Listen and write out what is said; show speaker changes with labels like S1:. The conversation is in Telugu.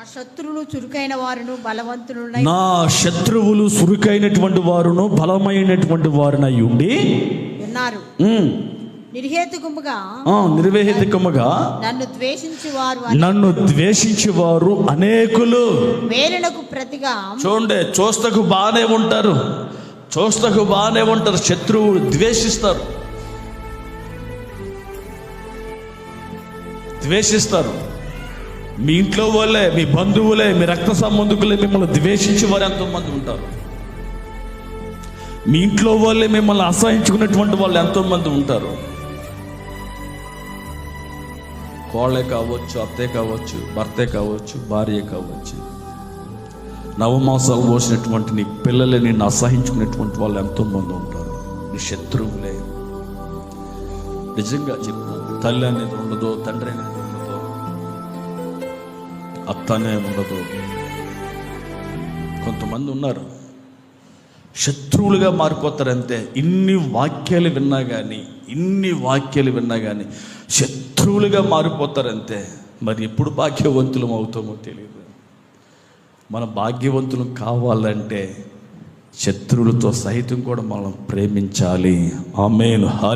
S1: ఆ శత్రువులు చురుకైన వారును బలవంతులు
S2: నా శత్రువులు సురుకైనటువంటి వారును బలమైనటువంటి వారునై ఉండి
S1: ఉన్నారు నిర్హేతుకముగా
S2: నిర్వేహితకముగా
S1: నన్ను ద్వేషించి వారు
S2: నన్ను ద్వేషించేవారు అనేకులు.
S1: వేలునకు ప్రతిగా
S2: చూడండి చూస్తకు బాగానే ఉంటారు. చూస్తకు బాగానే ఉంటారు. శత్రువులు ద్వేషిస్తారు. ద్వేషిస్తారు. మీ ఇంట్లో వాళ్ళే మీ బంధువులే మీ రక్త సంబంధికులే మిమ్మల్ని ద్వేషించే వారు ఎంతోమంది ఉంటారు. మీ ఇంట్లో వాళ్ళే మిమ్మల్ని అసహించుకున్నటువంటి వాళ్ళు ఎంతోమంది ఉంటారు. కోళ్ళే కావచ్చు అత్తే కావచ్చు భర్తే కావచ్చు భార్య కావచ్చు. నవమాసాలు పోసినటువంటి నీ పిల్లలే నిన్ను అసహించుకునేటువంటి వాళ్ళు ఎంతోమంది ఉంటారు. నీ శత్రువులే. నిజంగా చెప్తాను తల్లి అనేది ఉండదు తండ్రి అనేది అత్తనే ఉండదు. కొంతమంది ఉన్నారు. శత్రువులుగా మారిపోతారు అంతే ఇన్ని వాక్యాలు విన్నా కానీ ఇన్ని వాక్యాలు విన్నా కానీ శత్రువులుగా మారిపోతారు అంతే మరి ఎప్పుడు భాగ్యవంతులం అవుతామో తెలియదు మన భాగ్యవంతులం కావాలంటే శత్రువులతో సహితం కూడా మనం ప్రేమించాలి. ఆమెను.